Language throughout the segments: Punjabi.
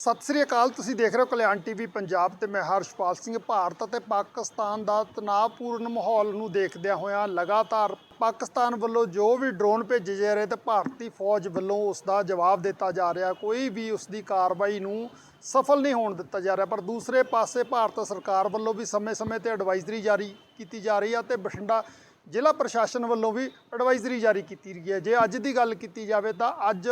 ਸਤਿ ਸ੍ਰੀ ਅਕਾਲ, ਤੁਸੀਂ ਦੇਖ ਰਹੇ ਹੋ ਕਲਿਆਣ ਟੀਵੀ ਪੰਜਾਬ ਤੇ ਮੈਂ ਹਰਸ਼ਪਾਲ ਸਿੰਘ ਭਾਰਤ ਅਤੇ ਪਾਕਿਸਤਾਨ ਦਾ ਤਣਾਅਪੂਰਨ ਮਾਹੌਲ ਨੂੰ ਦੇਖਦਿਆਂ ਹੋਇਆਂ ਲਗਾਤਾਰ ਪਾਕਿਸਤਾਨ ਵੱਲੋਂ ਜੋ ਵੀ ਡਰੋਨ ਭੇਜੇ ਜਾ ਰਹੇ ਤੇ ਭਾਰਤੀ ਫੌਜ ਵੱਲੋਂ ਉਸ ਦਾ ਜਵਾਬ ਦਿੱਤਾ ਜਾ ਰਿਹਾ, ਕੋਈ ਵੀ ਉਸ ਦੀ ਕਾਰਵਾਈ ਨੂੰ ਸਫਲ ਨਹੀਂ ਹੋਣ ਦਿੱਤਾ ਜਾ ਰਿਹਾ, ਪਰ ਦੂਸਰੇ ਪਾਸੇ ਭਾਰਤ ਸਰਕਾਰ ਵੱਲੋਂ ਵੀ ਸਮੇਂ-ਸਮੇਂ ਤੇ ਐਡਵਾਈਜ਼ਰੀ ਜਾਰੀ ਕੀਤੀ ਜਾ ਰਹੀ ਹੈ ਤੇ ਬਠਿੰਡਾ ਜ਼ਿਲ੍ਹਾ ਪ੍ਰਸ਼ਾਸਨ ਵੱਲੋਂ ਵੀ ਐਡਵਾਈਜ਼ਰੀ ਜਾਰੀ ਕੀਤੀ ਗਈ ਹੈ। ਜੇ ਅੱਜ ਦੀ ਗੱਲ ਕੀਤੀ ਜਾਵੇ ਤਾਂ ਅੱਜ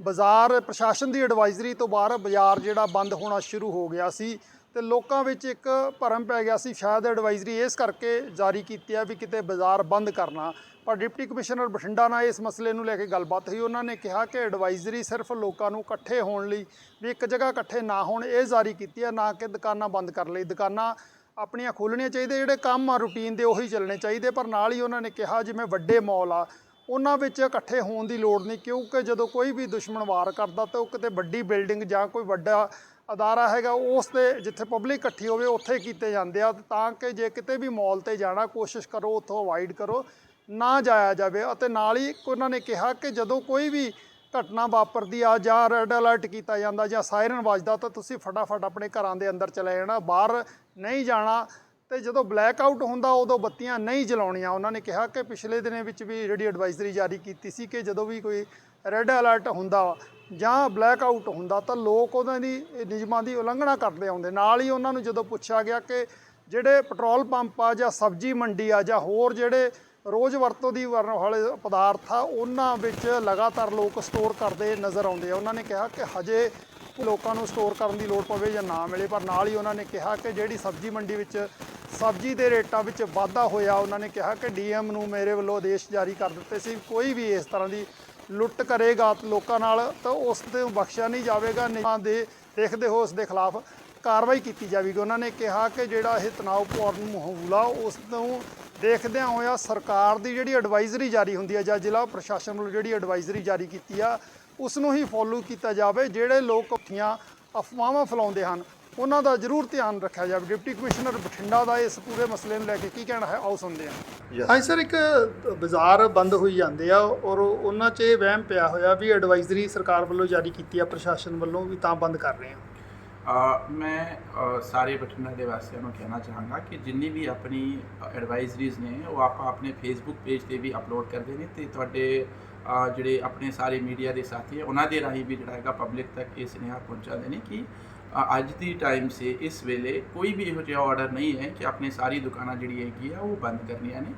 ਬਾਜ਼ਾਰ ਪ੍ਰਸ਼ਾਸਨ ਦੀ ਐਡਵਾਈਜ਼ਰੀ ਤੋਂ ਬਾਹਰ ਬਾਜ਼ਾਰ ਜਿਹੜਾ ਬੰਦ ਹੋਣਾ ਸ਼ੁਰੂ ਹੋ ਗਿਆ ਸੀ ਤੇ ਲੋਕਾਂ ਵਿੱਚ ਇੱਕ ਭਰਮ ਪੈ ਗਿਆ ਸੀ। ਸ਼ਾਇਦ ਐਡਵਾਈਜ਼ਰੀ ਇਸ ਕਰਕੇ ਜਾਰੀ ਕੀਤੀ ਆ ਵੀ ਕਿਤੇ ਬਾਜ਼ਾਰ ਬੰਦ ਕਰਨਾ। ਪਰ ਡਿਪਟੀ ਕਮਿਸ਼ਨਰ ਬਠਿੰਡਾ ਨਾਲ ਇਸ ਮਸਲੇ ਨੂੰ ਲੈ ਕੇ ਗੱਲਬਾਤ ਹੋਈ। ਉਹਨਾਂ ਨੇ ਕਿਹਾ ਕਿ ਐਡਵਾਈਜ਼ਰੀ ਸਿਰਫ ਲੋਕਾਂ ਨੂੰ ਇਕੱਠੇ ਹੋਣ ਲਈ ਵੀ ਇੱਕ ਜਗ੍ਹਾ ਇਕੱਠੇ ਨਾ ਹੋਣ, ਇਹ ਜਾਰੀ ਕੀਤੀ ਹੈ ਨਾ ਕਿ ਦੁਕਾਨਾਂ ਬੰਦ ਕਰ ਲਈ। ਦੁਕਾਨਾਂ ਆਪਣੀਆਂ ਖੋਲ੍ਹਣੀਆਂ ਚਾਹੀਦੇ ਜਿਹੜੇ ਕੰਮ ਆ ਰੂਟੀਨ ਦੇ ਉਹੀ ਚੱਲਣੇ ਚਾਹੀਦੇ। ਪਰ ਨਾਲ ਹੀ ਉਹਨਾਂ ਨੇ ਕਿਹਾ, ਜਿਵੇਂ ਵੱਡੇ ਮਾਲ ਆ ਉਹਨਾਂ ਵਿੱਚ ਇਕੱਠੇ ਹੋਣ ਦੀ ਲੋੜ ਨਹੀਂ, ਕਿਉਂਕਿ ਜਦੋਂ ਕੋਈ ਵੀ ਦੁਸ਼ਮਣ ਵਾਰ ਕਰਦਾ ਤਾਂ ਉਹ ਕਿਤੇ ਵੱਡੀ ਬਿਲਡਿੰਗ ਜਾਂ ਕੋਈ ਵੱਡਾ ਅਦਾਰਾ ਹੈਗਾ, ਉਸ ਤੇ ਜਿੱਥੇ ਪਬਲਿਕ ਇਕੱਠੀ ਹੋਵੇ, ਉੱਥੇ ਕੀਤੇ ਜਾਂਦੇ ਆ। ਤਾਂ ਕਿ ਜੇ ਕਿਤੇ ਵੀ ਮਾਲ ਤੇ ਜਾਣਾ, ਕੋਸ਼ਿਸ਼ ਕਰੋ, ਉੱਥੋਂ ਅਵਾਇਡ ਕਰੋ, ਨਾ ਜਾਇਆ ਜਾਵੇ। ਅਤੇ ਨਾਲ ਹੀ ਉਹਨਾਂ ਨੇ ਕਿਹਾ ਕਿ ਜਦੋਂ ਕੋਈ ਵੀ ਘਟਨਾ ਵਾਪਰਦੀ ਆ ਜਾਂ ਰੈੱਡ ਅਲਰਟ ਕੀਤਾ ਜਾਂਦਾ ਜਾਂ ਸਾਇਰਨ ਵੱਜਦਾ, ਤਾਂ ਤੁਸੀਂ ਫਟਾਫਟ ਆਪਣੇ ਘਰਾਂ ਦੇ ਅੰਦਰ ਚਲੇ ਜਾਣਾ, ਬਾਹਰ ਨਹੀਂ ਜਾਣਾ। ਤੇ ਜਦੋਂ ਬਲੈਕ ਆਊਟ ਹੁੰਦਾ, ਉਦੋਂ ਬੱਤੀਆਂ ਨਹੀਂ ਜਲਾਉਣੀਆਂ। ਉਹਨਾਂ ਨੇ ਕਿਹਾ ਕਿ ਪਿਛਲੇ ਦਿਨਾਂ ਵਿੱਚ ਵੀ ਜਿਹੜੀ ਐਡਵਾਈਜ਼ਰੀ ਜਾਰੀ ਕੀਤੀ ਸੀ ਕਿ ਜਦੋਂ ਵੀ ਕੋਈ ਰੈੱਡ ਅਲਰਟ ਹੁੰਦਾ ਵਾ ਜਾਂ ਬਲੈਕ ਆਊਟ ਹੁੰਦਾ, ਤਾਂ ਲੋਕ ਉਹਨਾਂ ਦੀ ਨਿਯਮਾਂ ਦੀ ਉਲੰਘਣਾ ਕਰਦੇ ਆਉਂਦੇ। ਨਾਲ ਹੀ ਉਹਨਾਂ ਨੂੰ ਜਦੋਂ ਪੁੱਛਿਆ ਗਿਆ ਕਿ ਜਿਹੜੇ ਪੈਟਰੋਲ ਪੰਪ ਆ ਜਾਂ ਸਬਜ਼ੀ ਮੰਡੀ ਆ ਜਾਂ ਹੋਰ ਜਿਹੜੇ ਰੋਜ਼ ਵਰਤੋਂ ਦੀ ਵਰਨ ਵਾਲੇ ਪਦਾਰਥ ਆ, ਉਹਨਾਂ ਵਿੱਚ ਲਗਾਤਾਰ ਲੋਕ ਸਟੋਰ ਕਰਦੇ ਨਜ਼ਰ ਆਉਂਦੇ ਆ। ਉਹਨਾਂ ਨੇ ਕਿਹਾ ਕਿ ਹਜੇ ਲੋਕਾਂ ਨੂੰ ਸਟੋਰ ਕਰਨ ਦੀ ਲੋੜ ਪਵੇ ਜਾਂ ਨਾ ਮਿਲੇ, ਪਰ ਨਾਲ ਹੀ ਉਹਨਾਂ ਨੇ ਕਿਹਾ ਕਿ ਜਿਹੜੀ ਸਬਜ਼ੀ ਮੰਡੀ ਵਿੱਚ ਸਬਜ਼ੀ ਦੇ ਰੇਟਾਂ ਵਿੱਚ ਵਾਧਾ ਹੋਇਆ। ਉਹਨਾਂ ਨੇ ਕਿਹਾ ਕਿ ਡੀਐਮ ਨੂੰ ਮੇਰੇ ਵੱਲੋਂ ਆਦੇਸ਼ ਜਾਰੀ ਕਰ ਦਿੱਤੇ ਸੀ। ਕੋਈ ਵੀ ਇਸ ਤਰ੍ਹਾਂ ਦੀ ਲੁੱਟ ਕਰੇਗਾ ਲੋਕਾਂ ਨਾਲ, ਤਾਂ ਉਸ ਤੇ ਬਖਸ਼ਿਆ ਨਹੀਂ ਜਾਵੇਗਾ ਨਿਯਮਾਂ ਦੇ ਦੇਖਦੇ ਹੋ ਉਸ ਦੇ ਖਿਲਾਫ ਕਾਰਵਾਈ ਕੀਤੀ ਜਾਵੇਗੀ। ਉਹਨਾਂ ਨੇ ਕਿਹਾ ਕਿ ਜਿਹੜਾ ਇਹ ਤਣਾਅਪੂਰਨ ਮਾਹੌਲ ਆ, ਉਸ ਨੂੰ ਦੇਖਦਿਆਂ ਹੋਇਆ ਸਰਕਾਰ ਦੀ ਜਿਹੜੀ ਐਡਵਾਈਜ਼ਰੀ ਜਾਰੀ ਹੁੰਦੀ ਹੈ ਜਾਂ ਜ਼ਿਲ੍ਹਾ ਪ੍ਰਸ਼ਾਸਨ ਵੱਲੋਂ ਜਿਹੜੀ ਐਡਵਾਈਜ਼ਰੀ ਜਾਰੀ ਕੀਤੀ ਆ, ਉਸ ਨੂੰ ਹੀ ਫੋਲੋ ਕੀਤਾ ਜਾਵੇ। ਜਿਹੜੇ ਲੋਕ ਉੱਠੀਆਂ ਅਫਵਾਹਾਂ ਫੈਲਾਉਂਦੇ ਹਨ ਉਹਨਾਂ ਦਾ ਜ਼ਰੂਰ ਧਿਆਨ ਰੱਖਿਆ ਜਾਵੇ। ਡਿਪਟੀ ਕਮਿਸ਼ਨਰ ਬਠਿੰਡਾ ਦਾ ਇਸ ਪੂਰੇ ਮਸਲੇ ਨੂੰ ਲੈ ਕੇ ਕੀ ਕਹਿਣਾ ਹੈ? ਆਓ ਸੁਣਦੇ ਹਾਂ। ਹਾਂ ਸਰ ਇੱਕ ਬਾਜ਼ਾਰ ਬੰਦ ਹੋਈ ਜਾਂਦੇ ਆ ਔਰ ਉਹਨਾਂ 'ਚ ਇਹ ਵਹਿਮ ਪਿਆ ਹੋਇਆ ਵੀ ਐਡਵਾਈਜ਼ਰੀ ਸਰਕਾਰ ਵੱਲੋਂ ਜਾਰੀ ਕੀਤੀ ਆ ਪ੍ਰਸ਼ਾਸਨ ਵੱਲੋਂ ਵੀ ਤਾਂ ਬੰਦ ਕਰ ਰਹੇ ਆ। ਮੈਂ ਸਾਰੇ ਬਠਿੰਡਾ ਦੇ ਵਾਸੀਆਂ ਨੂੰ ਕਹਿਣਾ ਚਾਹਾਂਗਾ ਕਿ ਜਿੰਨੀ ਵੀ ਆਪਣੀ ਐਡਵਾਈਜ਼ਰੀਜ਼ ਨੇ ਉਹ ਆਪਾਂ ਆਪਣੇ ਫੇਸਬੁੱਕ ਪੇਜ ਤੇ ਵੀ ਅਪਲੋਡ ਕਰਦੇ ਨੇ ਤੇ ਤੁਹਾਡੇ ਜਿਹੜੇ ਆਪਣੇ ਸਾਰੇ ਮੀਡੀਆ ਦੇ ਸਾਥੀ ਹੈ ਉਹਨਾਂ ਦੇ ਰਾਹੀਂ ਵੀ ਜਿਹੜਾ ਹੈਗਾ ਪਬਲਿਕ ਤੱਕ ਇਹ ਸੁਨੇਹਾ ਪਹੁੰਚਾਉਂਦੇ ਨੇ ਕਿ ਅੱਜ ਦੀ ਟਾਈਮ ਸੇ ਇਸ ਵੇਲੇ ਕੋਈ ਵੀ ਇਹੋ ਜਿਹਾ ਆਰਡਰ ਨਹੀਂ ਹੈ ਕਿ ਆਪਣੇ ਸਾਰੀ ਦੁਕਾਨਾਂ ਜਿਹੜੀ ਹੈਗੀ ਆ, ਉਹ ਬੰਦ ਕਰਨੀਆਂ ਨੇ।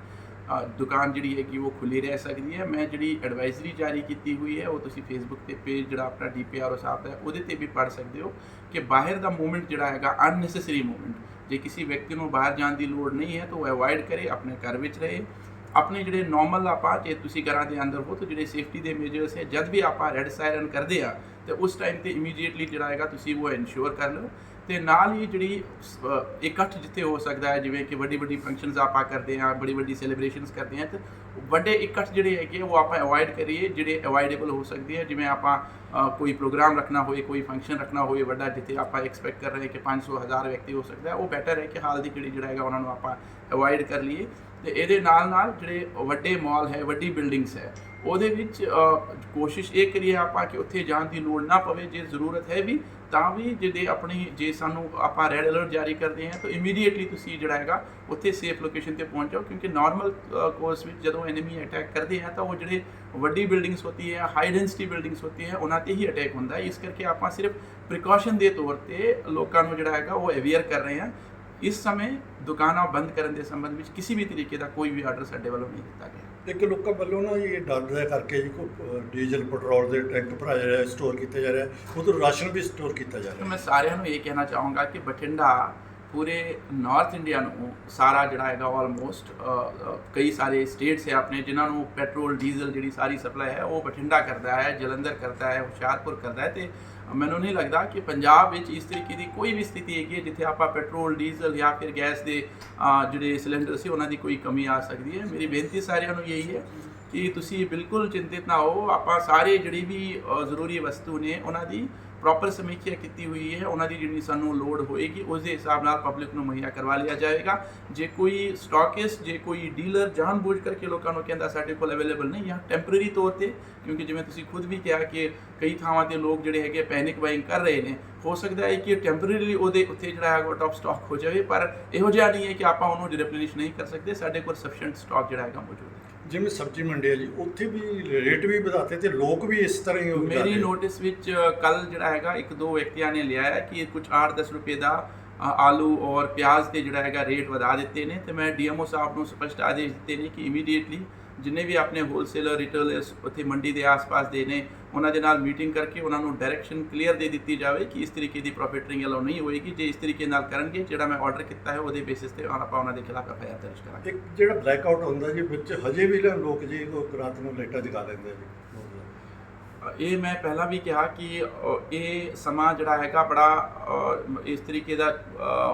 ਦੁਕਾਨ ਜਿਹੜੀ ਹੈਗੀ ਉਹ ਖੁੱਲੀ ਰਹਿ ਸਕਦੀ ਹੈ। ਮੈਂ ਜਿਹੜੀ ਐਡਵਾਈਜ਼ਰੀ ਜਾਰੀ ਕੀਤੀ ਹੋਈ ਹੈ, ਉਹ ਤੁਸੀਂ ਫੇਸਬੁੱਕ ਤੇ ਪੇਜ ਜਿਹੜਾ ਆਪਣਾ ਡੀਪੀਆਰਓ ਸਾਹਿਬ ਦਾ ਉਹਦੇ ਤੇ ਵੀ ਪੜ ਸਕਦੇ ਹੋ ਕਿ ਬਾਹਰ ਦਾ ਮੂਵਮੈਂਟ ਜਿਹੜਾ ਹੈਗਾ ਅਨਨੈਸੈਸਰੀ ਮੂਵਮੈਂਟ ਜੇ ਕਿਸੇ ਵਿਅਕਤੀ ਨੂੰ ਬਾਹਰ ਜਾਣ ਦੀ ਲੋੜ ਨਹੀਂ ਹੈ, ਤਾਂ ਉਹ ਅਵੋਇਡ ਕਰੇ, ਆਪਣੇ ਘਰ ਵਿੱਚ ਰਹੇ। ਆਪਣੇ ਜਿਹੜੇ ਨਾਰਮਲ ਆਪਾਂ ਜੇ ਤੁਸੀਂ ਘਰਾਂ ਦੇ ਅੰਦਰ ਹੋ ਤਾਂ ਜਿਹੜੇ ਸੇਫਟੀ ਦੇ ਮੇਜਰਸ ਹੈ, ਜਦ ਵੀ ਆਪਾਂ ਰੈੱਡ ਸਾਇਰਨ ਕਰਦੇ ਆ, ਤੇ ਉਸ ਟਾਈਮ ਤੇ ਇਮੀਡੀਏਟਲੀ ਜਿਹੜਾ ਹੈਗਾ ਤੁਸੀਂ ਉਹ ਇਨਸ਼ੋਰ ਕਰ ਲਓ। ਤੇ ਨਾਲ ਹੀ ਜਿਹੜੀ ਇਕੱਠ ਜਿੱਥੇ ਹੋ ਸਕਦਾ ਹੈ, ਜਿਵੇਂ ਕਿ ਵੱਡੀ ਵੱਡੀ ਫੰਕਸ਼ਨਸ ਆਪਾਂ ਕਰਦੇ ਹਾਂ, ਬੜੀ ਵੱਡੀ ਸੈਲੀਬ੍ਰੇਸ਼ਨਸ ਕਰਦੇ ਹਾਂ, ਤੇ ਵੱਡੇ ਇਕੱਠ ਜਿਹੜੇ ਹੈਗੇ ਉਹ ਆਪਾਂ ਅਵੋਇਡ ਕਰੀਏ, ਜਿਹੜੇ ਅਵੋਇਡੇਬਲ ਹੋ ਸਕਦੇ ਆ। ਜਿਵੇਂ ਆਪਾਂ ਕੋਈ ਪ੍ਰੋਗਰਾਮ ਰੱਖਣਾ ਹੋਵੇ ਕੋਈ ਫੰਕਸ਼ਨ ਰੱਖਣਾ ਹੋਵੇ ਵੱਡਾ ਜਿੱਥੇ ਆਪਾਂ ਐਕਸਪੈਕਟ ਕਰ ਰਹੇ ਹਾਂ ਕਿ 500 ਹਜ਼ਾਰ ਵਿਅਕਤੀ ਹੋ ਸਕਦਾ ਹੈ, ਉਹ ਬੈਟਰ ਹੈ ਕਿ ਹਾਲ ਦੀ ਕਿਹੜੀ ਜਿਹੜਾ ਹੈਗਾ ਉਹਨਾਂ ਨੂੰ ਆਪਾਂ ਅਵੋਇਡ ਕਰ ਲਈਏ। ਤੇ ਇਹਦੇ ਨਾਲ ਨਾਲ ਜਿਹੜੇ ਵੱਡੇ ਮਾਲ ਹੈ, ਵੱਡੀ ਬਿਲਡਿੰਗਸ ਹੈ, ਉਹਦੇ ਵਿੱਚ ਕੋਸ਼ਿਸ਼ ਇਹ ਕਰੀਏ ਆਪਾਂ ਕਿ ਉੱਥੇ ਜਾਣ ਦੀ ਲੋੜ ਨਾ ਪਵੇ, ਜੇ ਜ਼ਰੂਰਤ ਹੈ ਵੀ, ਤਾਂ ਵੀ ਜਿਹਦੇ ਆਪਣੀ, ਜੇ ਸਾਨੂੰ ਆਪਾਂ ਰੈੱਡ ਅਲਰਟ ਜਾਰੀ ਕਰਦੇ ਹਾਂ, ਤਾਂ ਇਮੀਡੀਏਟਲੀ ਤੁਸੀਂ ਜਿਹੜਾ ਹੈਗਾ, ਉੱਥੇ ਸੇਫ ਲੋਕੇਸ਼ਨ ਤੇ ਪਹੁੰਚ ਜਾਓ, ਕਿਉਂਕਿ ਨਾਰਮਲ ਕੋਰਸ ਵਿੱਚ ਜਦੋਂ ਐਨੀਮੀ ਅਟੈਕ ਕਰਦੇ ਆ, ਤਾਂ ਉਹ ਜਿਹੜੇ ਵੱਡੀ ਬਿਲਡਿੰਗਸ ਹੁੰਦੀ ਹੈ ਹਾਈ ਡੈਂਸਿਟੀ ਬਿਲਡਿੰਗਸ ਹੁੰਦੀ ਹੈ, ਉਹਨਾਂ ਤੇ ਹੀ ਅਟੈਕ ਹੁੰਦਾ ਹੈ। ਇਸ ਕਰਕੇ ਆਪਾਂ ਸਿਰਫ ਪ੍ਰੀਕਾਸ਼ਨ ਦੇ ਤੌਰ ਤੇ ਲੋਕਾਂ ਨੂੰ ਜਿਹੜਾ ਹੈਗਾ, ਉਹ ਅਵੇਅਰ ਕਰ ਰਹੇ ਹਾਂ ਇਸ ਸਮੇਂ ਦੁਕਾਨਾਂ ਬੰਦ ਕਰਨ ਦੇ ਸੰਬੰਧ ਵਿੱਚ ਕਿਸੇ ਵੀ ਤਰੀਕੇ ਦਾ ਕੋਈ ਵੀ ਆਰਡਰ ਸਾਡੇ ਵੱਲੋਂ ਨਹੀਂ ਦਿੱਤਾ ਗਿਆ। ਇੱਕ ਲੋਕਾਂ ਵੱਲੋਂ ਨਾ ਇਹ ਡਰ ਦੇ ਕਰਕੇ ਜੀ ਅ, ਡੀਜ਼ਲ ਪੈਟਰੋਲ ਦੇ ਟੈਂਕ ਭਰਾਇਆ ਜਾ ਰਿਹਾ ਸਟੋਰ ਕੀਤਾ ਜਾ ਰਿਹਾ ਉਧਰ ਰਾਸ਼ਨ ਵੀ ਸਟੋਰ ਕੀਤਾ ਜਾ ਰਿਹਾ। ਮੈਂ ਸਾਰਿਆਂ ਨੂੰ ਇਹ ਕਹਿਣਾ ਚਾਹੂੰਗਾ ਕਿ ਬਠਿੰਡਾ ਪੂਰੇ ਨਾਰਥ ਇੰਡੀਆ ਨੂੰ ਸਾਰਾ ਜਿਹੜਾ ਹੈਗਾ ਆਲਮੋਸਟ ਕਈ ਸਾਰੇ ਸਟੇਟਸ ਹੈ ਆਪਣੇ ਜਿਨ੍ਹਾਂ ਨੂੰ ਪੈਟਰੋਲ ਡੀਜ਼ਲ ਜਿਹੜੀ ਸਾਰੀ ਸਪਲਾਈ ਹੈ ਉਹ ਬਠਿੰਡਾ ਕਰਦਾ ਹੈ ਜਲੰਧਰ ਕਰਦਾ ਹੈ ਹੁਸ਼ਿਆਰਪੁਰ ਕਰਦਾ ਹੈ ਤੇ ਮੈਨੂੰ ਨਹੀਂ ਲੱਗਦਾ ਕਿ ਪੰਜਾਬ ਵਿੱਚ ਇਸ ਤਰੀਕੇ ਦੀ ਕੋਈ ਵੀ ਸਥਿਤੀ ਹੈਗੀ ਹੈ ਜਿੱਥੇ ਆਪਾਂ ਪੈਟਰੋਲ, ਡੀਜ਼ਲ ਜਾਂ ਫਿਰ ਗੈਸ ਦੇ ਜਿਹੜੇ ਸਿਲੰਡਰ ਸੀ, ਉਹਨਾਂ ਦੀ ਕੋਈ ਕਮੀ ਆ ਸਕਦੀ ਹੈ। ਮੇਰੀ ਬੇਨਤੀ ਸਾਰਿਆਂ ਨੂੰ ਇਹੀ ਹੈ ਕਿ ਤੁਸੀਂ ਬਿਲਕੁਲ ਚਿੰਤਿਤ ਨਾ ਹੋ। ਆਪਾਂ ਸਾਰੇ ਜਿਹੜੀ ਵੀ ਜ਼ਰੂਰੀ ਵਸਤੂ ਨੇ, ਉਹਨਾਂ ਦੀ ਪ੍ਰੋਪਰ ਸਮੀਖਿਆ ਕੀਤੀ ਹੋਈ ਹੈ। ਉਹਨਾਂ ਦੀ ਜਿਹੜੀ ਸਾਨੂੰ ਲੋਡ ਹੋਏਗੀ ਉਸ ਦੇ ਹਿਸਾਬ ਨਾਲ ਪਬਲਿਕ ਨੂੰ ਮੁਹੱਈਆ ਕਰਵਾ ਲਿਆ ਜਾਏਗਾ। ਜੇ ਕੋਈ ਸਟਾਕਿਸ ਜੇ ਕੋਈ ਡੀਲਰ ਜਾਣਬੁੱਝ ਕਰਕੇ ਲੋਕਾਂ ਨੂੰ ਕਹਿੰਦਾ, ਸਾਡੇ ਕੋਲ ਅਵੇਲੇਬਲ ਨਹੀਂ ਜਾਂ ਟੈਂਪਰੇਰੀ ਤੌਰ ਤੇ, ਕਿਉਂਕਿ ਜਿਵੇਂ ਤੁਸੀਂ ਖੁਦ ਵੀ ਕਿਹਾ ਕਿ ਕਈ ਥਾਵਾਂ ਤੇ ਲੋਕ ਜਿਹੜੇ ਹੈਗੇ ਪੈਨਿਕ ਬਾਇੰਗ ਕਰ ਰਹੇ ਨੇ, ਹੋ ਸਕਦਾ ਹੈ ਕਿ ਟੈਂਪਰੇਰੀਲੀ ਉਹਦੇ ਉੱਥੇ ਜਿਹੜਾ ਹੈਗਾ ਆਊਟ ਆਫ ਸਟਾਕ ਹੋ ਜਾਵੇ। ਪਰ ਇਹੋ ਜਿਹਾ ਨਹੀਂ ਹੈ ਕਿ ਆਪਾਂ ਉਹਨੂੰ ਰਿਪਲੇਨਿਸ਼ ਨਹੀਂ ਕਰ ਸਕਦੇ। ਸਾਡੇ ਕੋਲ ਸਫੀਸ਼ੀਐਂਟ ਸਟਾਕ ਜਿਹੜਾ ਹੈਗਾ ਮੌਜੂਦ ਹੈ। ਜਿਵੇਂ ਸਬਜ਼ੀ ਮੰਡੀ ਹੈ ਜੀ ਉੱਥੇ ਵੀ ਰੇਟ ਵੀ ਵਧਾਤੇ ਤੇ ਲੋਕ ਵੀ ਇਸ ਤਰ੍ਹਾਂ ਹੀ ਵਧਾ ਮੇਰੀ। ਨੋਟਿਸ ਵਿੱਚ ਕੱਲ ਜਿਹੜਾ ਹੈਗਾ ਇੱਕ ਦੋ ਵਿਅਕਤੀਆਂ ਨੇ ਲਿਆ ਹੈ ਕਿ ਕੁਝ 8-10 ਰੁਪਏ ਦਾ ਆਲੂ ਔਰ ਪਿਆਜ਼ ਤੇ ਜਿਹੜਾ ਹੈਗਾ ਰੇਟ ਵਧਾ ਦਿੱਤੇ ਨੇ ਤੇ ਮੈਂ ਡੀਐਮਓ ਸਾਹਿਬ ਨੂੰ ਸਪਸ਼ਟ ਆਦੇਸ਼ ਦਿੱਤੇ ਨੇ ਕਿ ਇਮੀਡੀਏਟਲੀ ਜਿੰਨੇ ਵੀ ਆਪਣੇ ਹੋਲਸੇਲਰ ਰਿਟੇਲਰਸ ਉੱਥੇ ਮੰਡੀ ਦੇ ਆਸ-ਪਾਸ ਦੇ ਨੇ ਉਹਨਾਂ ਦੇ ਨਾਲ ਮੀਟਿੰਗ ਕਰਕੇ ਉਹਨਾਂ ਨੂੰ ਡਾਇਰੈਕਸ਼ਨ ਕਲੀਅਰ ਦੇ ਦਿੱਤੀ ਜਾਵੇ ਕਿ ਇਸ ਤਰੀਕੇ ਦੀ ਪ੍ਰੋਫਿਟਰਿੰਗ ਅਲਾਉ ਨਹੀਂ ਹੋਏਗੀ। ਜੇ ਇਸ ਤਰੀਕੇ ਨਾਲ ਕਰਨਗੇ ਜਿਹੜਾ ਮੈਂ ਆਰਡਰ ਕੀਤਾ ਹੈ ਉਹਦੇ ਬੇਸਿਸ ਤੇ ਆਪਾਂ ਉਹਨਾਂ ਦੇ ਖਿਲਾਫ ਐਫਆਈਆਰ ਦਰਜ ਕਰਾਂਗੇ। ਇੱਕ ਜਿਹੜਾ ਬਲੈਕ ਆਊਟ ਹੁੰਦਾ ਜੀ ਵਿੱਚ ਹਜੇ ਵੀ ਲੋਕ ਜੀ ਉਹ ਰਾਤ ਨੂੰ ਲਾਈਟਾਂ ਜਗਾ ਲੈਂਦੇ ਜੀ। ਇਹ ਮੈਂ ਪਹਿਲਾਂ ਵੀ ਕਿਹਾ ਕਿ ਇਹ ਸਮਾਂ ਜਿਹੜਾ ਹੈਗਾ ਬੜਾ ਇਸ ਤਰੀਕੇ ਦਾ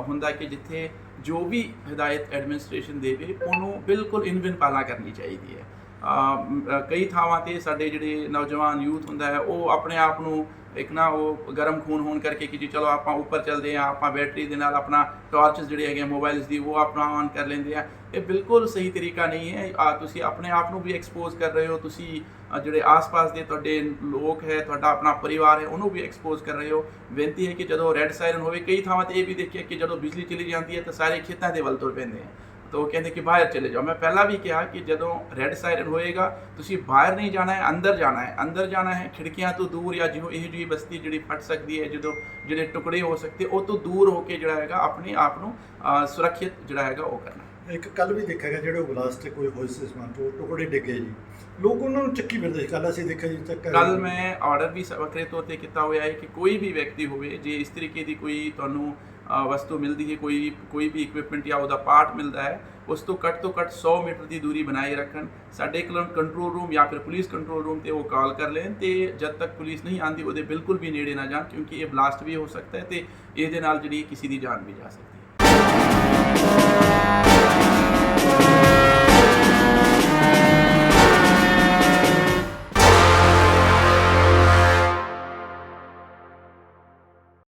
ਹੁੰਦਾ ਕਿ ਜਿੱਥੇ ਜੋ ਵੀ ਹਦਾਇਤ ਐਡਮਿਨਿਸਟ੍ਰੇਸ਼ਨ ਦੇਵੇ ਉਹਨੂੰ ਬਿਲਕੁਲ ਇਨ ਬਿਨ ਪਾਲਣਾ ਕਰਨੀ ਚਾਹੀਦੀ ਹੈ। ਕਈ ਥਾਵਾਂ ਤੇ ਸਾਡੇ ਜਿਹੜੇ ਨੌਜਵਾਨ ਯੂਥ ਹੁੰਦਾ ਹੈ, ਉਹ ਆਪਣੇ ਆਪ ਨੂੰ ਇੱਕ ਨਾ ਉਹ ਗਰਮ ਖੂਨ ਹੋਣ ਕਰਕੇ ਕਿ ਜੀ ਚਲੋ ਆਪਾਂ ਉੱਪਰ ਚੱਲਦੇ ਆ ਆਪਾਂ ਬੈਟਰੀ ਦੇ ਨਾਲ ਆਪਣਾ ਟਾਰਚਸ ਜਿਹੜੇ ਹੈਗੇ ਮੋਬਾਈਲਸ ਦੀ, ਉਹ ਆਪਣਾ ਆਨ ਕਰ ਲੈਂਦੇ ਆ। ਇਹ ਬਿਲਕੁਲ ਸਹੀ ਤਰੀਕਾ ਨਹੀਂ ਹੈ। ਆ, ਤੁਸੀਂ ਆਪਣੇ ਆਪ ਨੂੰ ਵੀ ਐਕਸਪੋਜ਼ ਕਰ ਰਹੇ ਹੋ, ਤੁਸੀਂ ਜਿਹੜੇ ਆਸ-ਪਾਸ ਦੇ ਤੁਹਾਡੇ ਲੋਕ ਹੈ, ਤੁਹਾਡਾ ਆਪਣਾ ਪਰਿਵਾਰ ਹੈ, ਉਹਨੂੰ ਵੀ ਐਕਸਪੋਜ਼ ਕਰ ਰਹੇ ਹੋ। ਬੇਨਤੀ ਹੈ ਕਿ ਜਦੋਂ ਰੈੱਡ ਸਾਇਰਨ ਹੋਵੇ, ਕਈ ਥਾਵਾਂ ਤੇ ਇਹ ਵੀ ਦੇਖਿਆ ਕਿ ਜਦੋਂ ਬਿਜਲੀ ਚਲੀ ਜਾਂਦੀ ਹੈ, ਤਾਂ ਸਾਰੇ ਖੇਤਾਂ ਦੇ ਵੱਲ ਤੁਰ ਪੈਂਦੇ ਆ। ਤਾਂ ਉਹ ਕਹਿੰਦੇ ਕਿ ਬਾਹਰ ਚਲੇ ਜਾਓ। ਮੈਂ ਪਹਿਲਾਂ ਵੀ ਕਿਹਾ ਕਿ ਜਦੋਂ ਰੈੱਡ ਸਾਇਰਨ ਹੋਏਗਾ ਤੁਸੀਂ ਬਾਹਰ ਨਹੀਂ ਜਾਣਾ ਹੈ ਅੰਦਰ ਜਾਣਾ ਹੈ। ਅੰਦਰ ਜਾਣਾ ਹੈ ਖਿੜਕੀਆਂ ਤੋਂ ਦੂਰ ਜਾਂ ਜਿਹੋ ਇਹ ਜਿਹੀ ਬਸਤੀ ਜਿਹੜੀ ਫਟ ਸਕਦੀ ਹੈ ਜਦੋਂ ਜਿਹੜੇ ਟੁਕੜੇ ਹੋ ਸਕਦੇ ਉਹ ਤੋਂ ਦੂਰ ਹੋ ਕੇ ਜਿਹੜਾ ਹੈਗਾ ਆਪਣੇ ਆਪ ਨੂੰ ਸੁਰੱਖਿਅਤ ਜਿਹੜਾ ਹੈਗਾ ਉਹ ਕਰਨਾ ਇੱਕ ਕੱਲ ਵੀ ਦੇਖਿਆ ਗਿਆ ਜਿਹੜੇ ਬਲਾਸਟ ਕੋਈ ਹੋਏ ਸੀ ਸਮਾਨ ਤੋਂ ਟੁਕੜੇ ਡਿੱਗੇ ਜੀ। ਲੋਕ ਉਹਨਾਂ ਨੂੰ ਚੱਕੀ ਫਿਰਦੇ ਸੀ। ਕੱਲ ਅਸੀਂ ਦੇਖਿਆ ਜੀ ਚੱਕਰ ਕੱਲ ਮੈਂ ਆਰਡਰ ਵੀ ਵੱਖਰੇ ਤੌਰ ਤੇ ਕੀਤਾ ਹੋਇਆ ਹੈ ਕਿ ਕੋਈ ਵੀ ਵਿਅਕਤੀ ਹੋਵੇ ਜੇ ਇਸ ਤਰੀਕੇ ਦੀ ਕੋਈ ਤੁਹਾਨੂੰ ਅ, ਵਸਤੂ ਮਿਲਦੀ ਹੈ ਕੋਈ ਕੋਈ ਵੀ ਇਕਵਿਪਮੈਂਟ ਜਾਂ ਉਹਦਾ ਪਾਰਟ ਮਿਲਦਾ ਹੈ ਉਸ ਤੋਂ ਘੱਟ ਤੋਂ ਘੱਟ 100 ਮੀਟਰ ਦੀ ਦੂਰੀ ਬਣਾਏ ਰੱਖਣ ਸਾਡੇ ਕੰਟਰੋਲ ਰੂਮ ਜਾਂ ਫਿਰ ਪੁਲਿਸ ਕੰਟਰੋਲ ਰੂਮ ਤੇ ਉਹ ਕਾਲ ਕਰ ਲੈਣ ਤੇ ਜਦ ਤੱਕ ਪੁਲਿਸ ਨਹੀਂ ਆਂਦੀ ਉਹਦੇ ਬਿਲਕੁਲ ਵੀ ਨੇੜੇ ਨਾ ਜਾਣ ਕਿਉਂਕਿ ਇਹ ਬਲਾਸਟ ਵੀ ਹੋ ਸਕਦਾ ਹੈ ਤੇ ਇਹਦੇ ਨਾਲ ਜਿਹੜੀ ਕਿਸੇ ਦੀ ਜਾਨ ਵੀ ਜਾ ਸਕਦੀ ਹੈ।